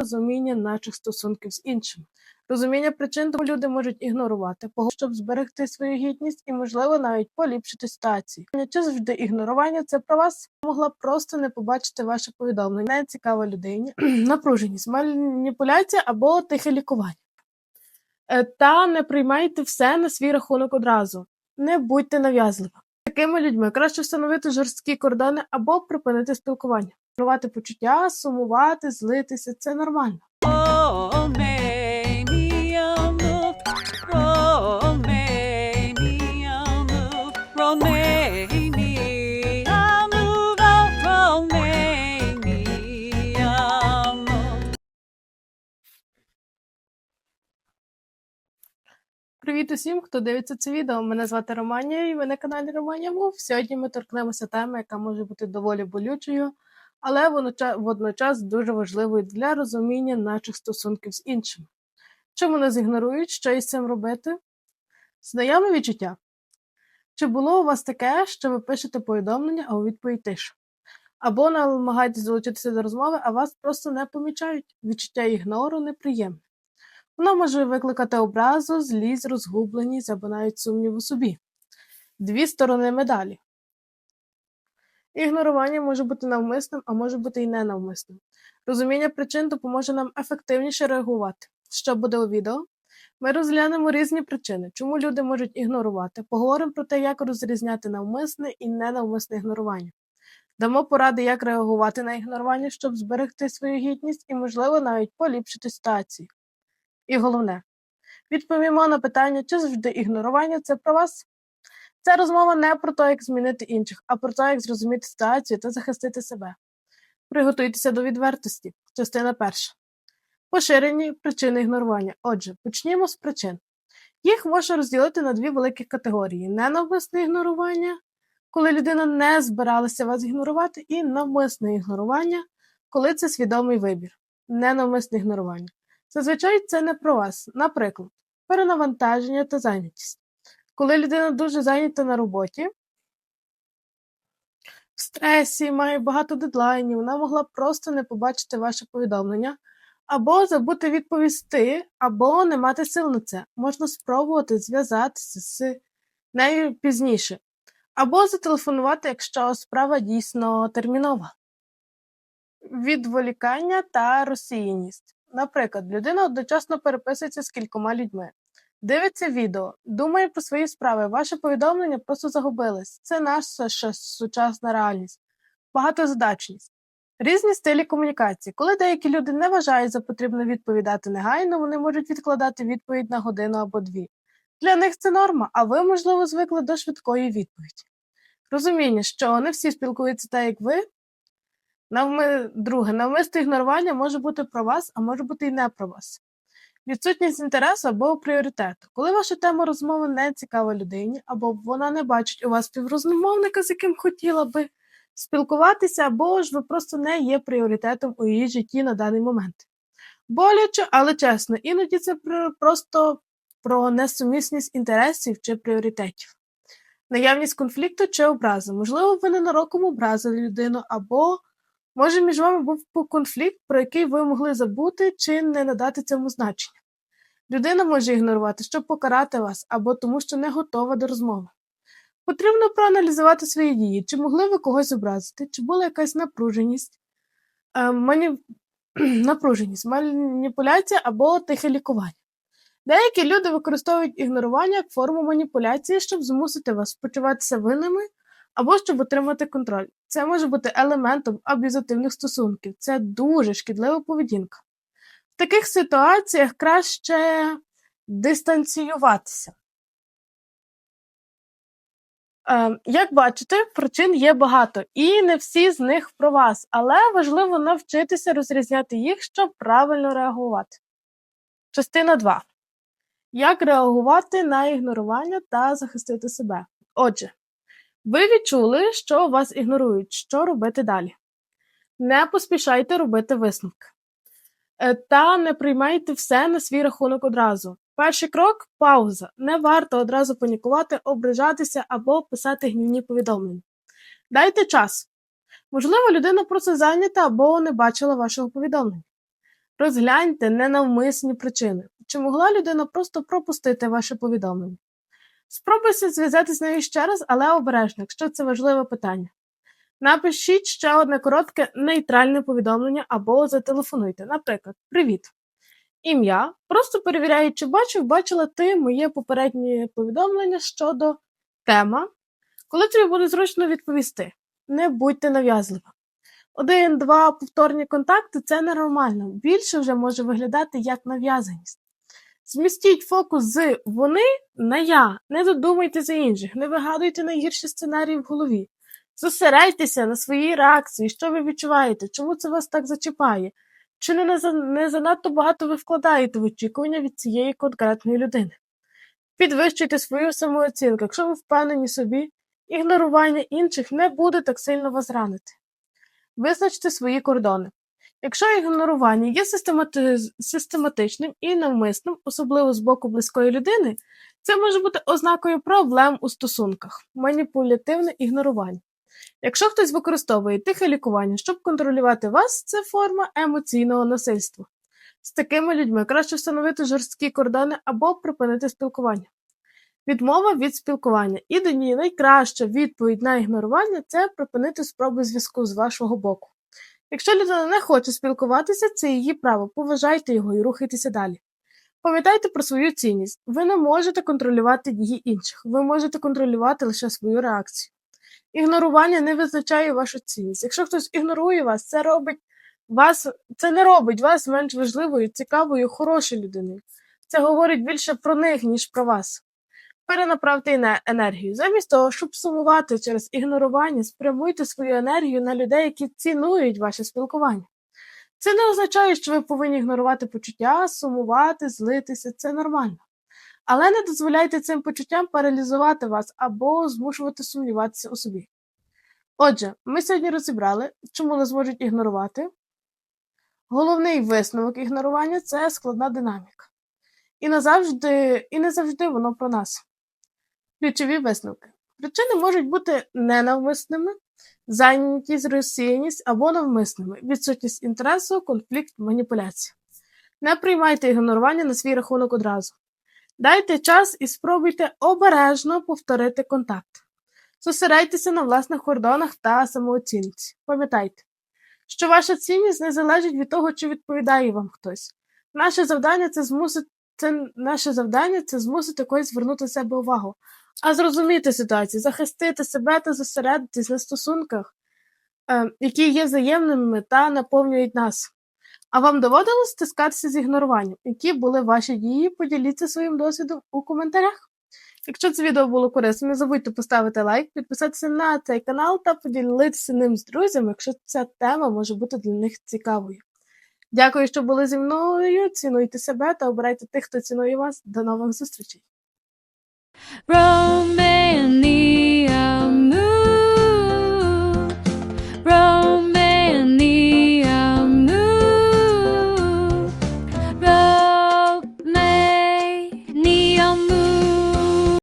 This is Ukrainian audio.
розуміння наших стосунків з іншими. Розуміння причин, тому люди можуть ігнорувати, щоб зберегти свою гідність і, можливо, навіть поліпшити ситуацію. Чи завжди ігнорування це про вас могла просто не побачити ваше повідомлення. Не цікава людині. Напруженість, маніпуляція або тихе лікування. Е, Та не приймайте все на свій рахунок одразу. Не будьте нав'язливими. Такими людьми краще встановити жорсткі кордони або припинити спілкування. Ігнорувати почуття, сумувати, злитися це нормально. Привіт усім, хто дивиться це відео. Мене звати Романія і ви на каналі Романія Мов. Сьогодні ми торкнемося теми, яка може бути доволі болючою, але водночас дуже важливою для розуміння наших стосунків з іншими. Чому нас ігнорують, що із цим робити? Знайоме відчуття. Чи було у вас таке, що ви пишете повідомлення, а у відповідь тиша? Або намагаєтесь долучитися до розмови, а вас просто не помічають. Відчуття ігнору неприємне. Воно може викликати образу, злість, розгубленість або навіть сумнів у собі. Дві сторони медалі. Ігнорування може бути навмисним, а може бути і ненавмисним. Розуміння причин допоможе нам ефективніше реагувати. Що буде у відео? Ми розглянемо різні причини, чому люди можуть ігнорувати. Поговоримо про те, як розрізняти навмисне і ненавмисне ігнорування. Дамо поради, як реагувати на ігнорування, щоб зберегти свою гідність і, можливо, навіть поліпшити ситуацію. І головне, відповімо на питання, чи завжди ігнорування це про вас. Ця розмова не про те, як змінити інших, а про те, як зрозуміти ситуацію та захистити себе. Приготуйтеся до відвертості. Частина перша. Поширені причини ігнорування. Отже, почнімо з причин. Їх можна розділити на дві великі категорії: ненавмисне ігнорування, коли людина не збиралася вас ігнорувати, і навмисне ігнорування, коли це свідомий вибір. Ненавмисне ігнорування. Зазвичай це не про вас. Наприклад, перенавантаження та зайнятість. Коли людина дуже зайнята на роботі, в стресі, має багато дедлайнів, вона могла просто не побачити ваше повідомлення, або забути відповісти, або не мати сил на це. Можна спробувати зв'язатися з нею пізніше, або зателефонувати, якщо справа дійсно термінова. Відволікання та розсіяність. Наприклад, людина одночасно переписується з кількома людьми, дивиться відео, думає про свої справи. Ваше повідомлення просто загубилось. Це наша ще сучасна реальність, багатозадачність. Різні стилі комунікації. Коли деякі люди не вважають за потрібне відповідати негайно, вони можуть відкладати відповідь на годину або дві. Для них це норма, а ви, можливо, звикли до швидкої відповіді. Розуміння, що не всі спілкуються так, як ви, Навми... Друге, навмисне ігнорування може бути про вас, а може бути і не про вас. Відсутність інтересу або пріоритету. Коли ваша тема розмови не цікава людині, або вона не бачить у вас співрозмовника, з яким хотіла би спілкуватися, або ж ви просто не є пріоритетом у її житті на даний момент. Боляче, але чесно, іноді це просто про несумісність інтересів чи пріоритетів. Наявність конфлікту чи образи. Можливо, ви ненароком образили людину, або Може, між вами був конфлікт, про який ви могли забути чи не надати цьому значення. Людина може ігнорувати, щоб покарати вас, або тому, що не готова до розмови. Потрібно проаналізувати свої дії, чи могли ви когось образити, чи була якась напруженість, е, мані... напруженість, маніпуляція або тихе лікування. Деякі люди використовують ігнорування як форму маніпуляції, щоб змусити вас почуватися винними або щоб отримати контроль. Це може бути елементом аб'юзативних стосунків. Це дуже шкідлива поведінка. В таких ситуаціях краще дистанціюватися. Е, Як бачите, причин є багато, і не всі з них про вас, але важливо навчитися розрізняти їх, щоб правильно реагувати. Частина 2. Як реагувати на ігнорування та захистити себе? Отже, ви відчули, що вас ігнорують. Що робити далі? Не поспішайте робити висновки. Е, Та не приймайте все на свій рахунок одразу. Перший крок пауза. Не варто одразу панікувати, ображатися або писати гнівні повідомлення. Дайте час. Можливо, людина просто зайнята або не бачила вашого повідомлення. Розгляньте ненавмисні причини. Чи могла людина просто пропустити ваше повідомлення? Спробуйте зв'язатися з нею ще раз, але обережно, якщо це важливе питання. Напишіть ще одне коротке нейтральне повідомлення або зателефонуйте. Наприклад, Привіт. Ім'я. Просто перевіряю, чи бачив, бачила ти моє попереднє повідомлення щодо тема. Коли тобі буде зручно відповісти, не будьте нав'язливими. Один-два повторні контакти це ненормально. Більше вже може виглядати як нав'язаність. Змістіть фокус з вони на я. Не додумайте за інших, не вигадуйте найгірші сценарії в голові. Зосередьтеся на своїй реакції, що ви відчуваєте, чому це вас так зачіпає, чи не, за- не занадто багато ви вкладаєте в очікування від цієї конкретної людини. Підвищуйте свою самооцінку. Якщо ви впевнені собі, ігнорування інших не буде так сильно вас ранити. Визначте свої кордони. Якщо ігнорування є систематичним і навмисним, особливо з боку близької людини, це може бути ознакою проблем у стосунках, маніпулятивне ігнорування. Якщо хтось використовує тихе лікування, щоб контролювати вас, це форма емоційного насильства. З такими людьми краще встановити жорсткі кордони або припинити спілкування. Відмова від спілкування. і Іноді найкраща відповідь на ігнорування це припинити спроби зв'язку з вашого боку. Якщо людина не хоче спілкуватися, це її право. Поважайте його і рухайтеся далі. Пам'ятайте про свою цінність. Ви не можете контролювати дії інших, ви можете контролювати лише свою реакцію. Ігнорування не визначає вашу цінність. Якщо хтось ігнорує вас, це робить вас, це не робить вас менш важливою, цікавою, хорошою людиною. Це говорить більше про них, ніж про вас. Перенаправте ене- енергію. Замість того, щоб сумувати через ігнорування, спрямуйте свою енергію на людей, які цінують ваше спілкування. Це не означає, що ви повинні ігнорувати почуття, сумувати, злитися, це нормально. Але не дозволяйте цим почуттям паралізувати вас або змушувати сумніватися у собі. Отже, ми сьогодні розібрали, чому нас можуть ігнорувати. Головний висновок ігнорування це складна динаміка. І назавжди, і не завжди воно про нас. Ключові висновки. Причини можуть бути ненавмисними, зайнятість, розсіяність або навмисними, відсутність інтересу, конфлікт, маніпуляція. Не приймайте ігнорування на свій рахунок одразу. Дайте час і спробуйте обережно повторити контакт. Зосередьтеся на власних кордонах та самооцінці. Пам'ятайте, що ваша цінність не залежить від того, чи відповідає вам хтось. Наше завдання це змусити це наше завдання це змусити когось звернути себе увагу, а зрозуміти ситуацію, захистити себе та зосередитись на стосунках, е, які є взаємними та наповнюють нас. А вам доводилось стискатися з ігноруванням? Які були ваші дії? Поділіться своїм досвідом у коментарях. Якщо це відео було корисним, не забудьте поставити лайк, підписатися на цей канал та поділитися ним з друзями, якщо ця тема може бути для них цікавою. Дякую, що були зі мною. Цінуйте себе та обирайте тих, хто цінує вас. До нових зустрічей! Romania